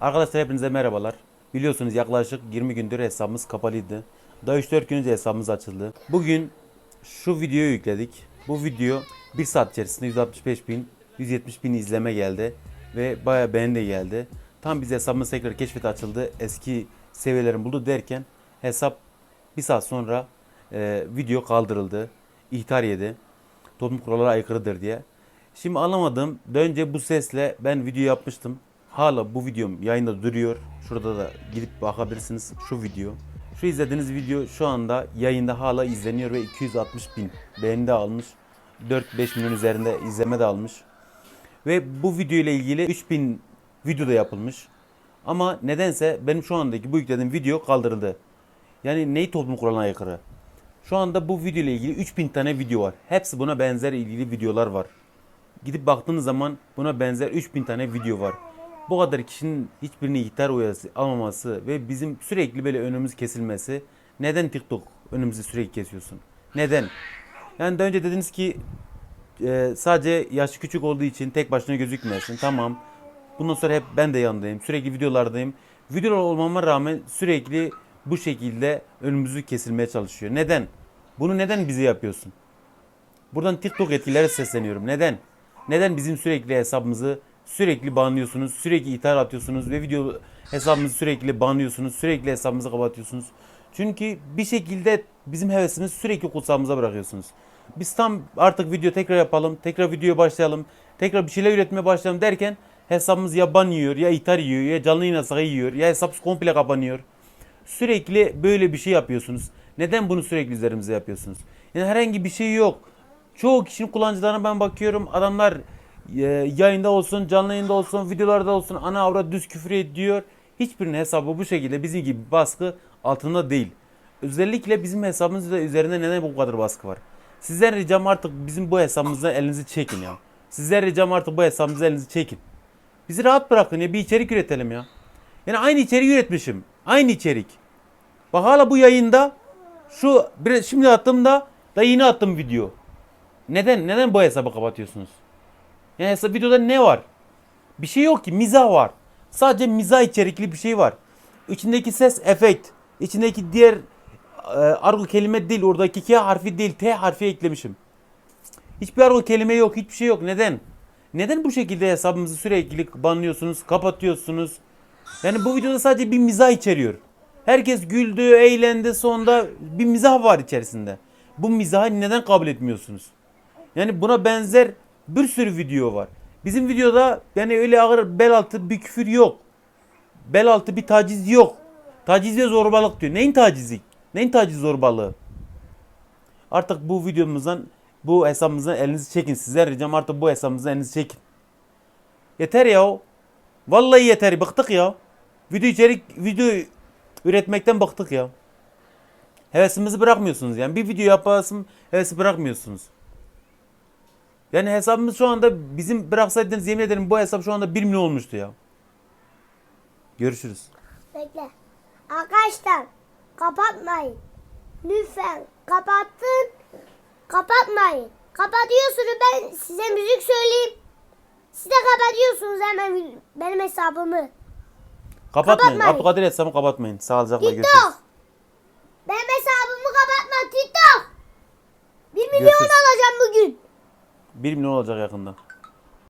Arkadaşlar hepinize merhabalar. Biliyorsunuz yaklaşık 20 gündür hesabımız kapalıydı. Daha 3-4 gün önce hesabımız açıldı. Bugün şu videoyu yükledik. Bu video 1 saat içerisinde 165 bin, 170 bin izleme geldi. Ve baya beğeni de geldi. Tam biz hesabımız tekrar keşfete açıldı. Eski seviyelerini buldu derken hesap bir saat sonra e, video kaldırıldı. İhtar yedi. Toplum kurallara aykırıdır diye. Şimdi anlamadım. Daha önce bu sesle ben video yapmıştım. Hala bu videom yayında duruyor. Şurada da gidip bakabilirsiniz şu video. Şu izlediğiniz video şu anda yayında hala izleniyor ve 260 bin beğeni de almış. 4-5 milyon üzerinde izleme de almış. Ve bu video ile ilgili 3000 video da yapılmış. Ama nedense benim şu andaki bu yüklediğim video kaldırıldı. Yani neyi toplum kuralına aykırı? Şu anda bu video ile ilgili 3000 tane video var. Hepsi buna benzer ilgili videolar var. Gidip baktığınız zaman buna benzer 3000 tane video var. Bu kadar kişinin hiçbirini ihtar uyarısı almaması ve bizim sürekli böyle önümüz kesilmesi. Neden TikTok önümüzü sürekli kesiyorsun? Neden? Yani daha önce dediniz ki e, sadece yaşı küçük olduğu için tek başına gözükmesin. Tamam. Bundan sonra hep ben de yanındayım. Sürekli videolardayım. Videolar olmama rağmen sürekli bu şekilde önümüzü kesilmeye çalışıyor. Neden? Bunu neden bize yapıyorsun? Buradan TikTok yetkililere sesleniyorum. Neden? Neden bizim sürekli hesabımızı sürekli banlıyorsunuz, sürekli ithal atıyorsunuz ve video hesabımızı sürekli banlıyorsunuz, sürekli hesabımızı kapatıyorsunuz. Çünkü bir şekilde bizim hevesimizi sürekli kutsağımıza bırakıyorsunuz. Biz tam artık video tekrar yapalım, tekrar videoya başlayalım, tekrar bir şeyler üretmeye başlayalım derken hesabımız ya ban yiyor, ya ithal yiyor, ya canlı yayın yasağı yiyor, ya hesap komple kapanıyor. Sürekli böyle bir şey yapıyorsunuz. Neden bunu sürekli üzerimize yapıyorsunuz? Yani herhangi bir şey yok. Çoğu kişinin kullanıcılarına ben bakıyorum. Adamlar e, yayında olsun, canlı yayında olsun, videolarda olsun ana avrat düz küfür ediyor. Hiçbirinin hesabı bu şekilde bizim gibi baskı altında değil. Özellikle bizim hesabımızda üzerinde neden bu kadar baskı var? Sizden ricam artık bizim bu hesabımızdan elinizi çekin ya. Sizden ricam artık bu hesabımızdan elinizi çekin. Bizi rahat bırakın ya bir içerik üretelim ya. Yani aynı içeriği üretmişim. Aynı içerik. Bak hala bu yayında şu şimdi attığımda da yeni attım video. Neden? Neden bu hesabı kapatıyorsunuz? Yani videoda ne var? Bir şey yok ki. Mizah var. Sadece mizah içerikli bir şey var. İçindeki ses efekt. İçindeki diğer e, argo kelime değil. Oradaki K harfi değil. T harfi eklemişim. Hiçbir argo kelime yok. Hiçbir şey yok. Neden? Neden bu şekilde hesabımızı sürekli banlıyorsunuz, kapatıyorsunuz? Yani bu videoda sadece bir mizah içeriyor. Herkes güldü, eğlendi. Sonunda bir mizah var içerisinde. Bu mizahı neden kabul etmiyorsunuz? Yani buna benzer bir sürü video var. Bizim videoda yani öyle ağır bel altı bir küfür yok. Bel altı bir taciz yok. Taciz ve zorbalık diyor. Neyin tacizi? Neyin taciz zorbalığı? Artık bu videomuzdan bu hesabımızdan elinizi çekin. Sizler ricam artık bu hesabımızdan elinizi çekin. Yeter ya. Vallahi yeter. Bıktık ya. Video içerik video üretmekten bıktık ya. Hevesimizi bırakmıyorsunuz yani. Bir video yapasım hevesi bırakmıyorsunuz. Yani hesabımız şu anda bizim bıraksaydınız yemin ederim bu hesap şu anda 1 milyon olmuştu ya. Görüşürüz. Bekle. Arkadaşlar kapatmayın. Lütfen kapattın. Kapatmayın. Kapatıyorsunuz ben size müzik söyleyeyim. Siz de kapatıyorsunuz hemen benim hesabımı. Kapatmayın. Kapatmayın. Abdülkadir hesabımı kapatmayın. Sağlıcakla görüşürüz. TikTok. Benim hesabımı kapatma TikTok. 1 milyon Görüşürüz. alacağım bugün. 1 milyon olacak yakında.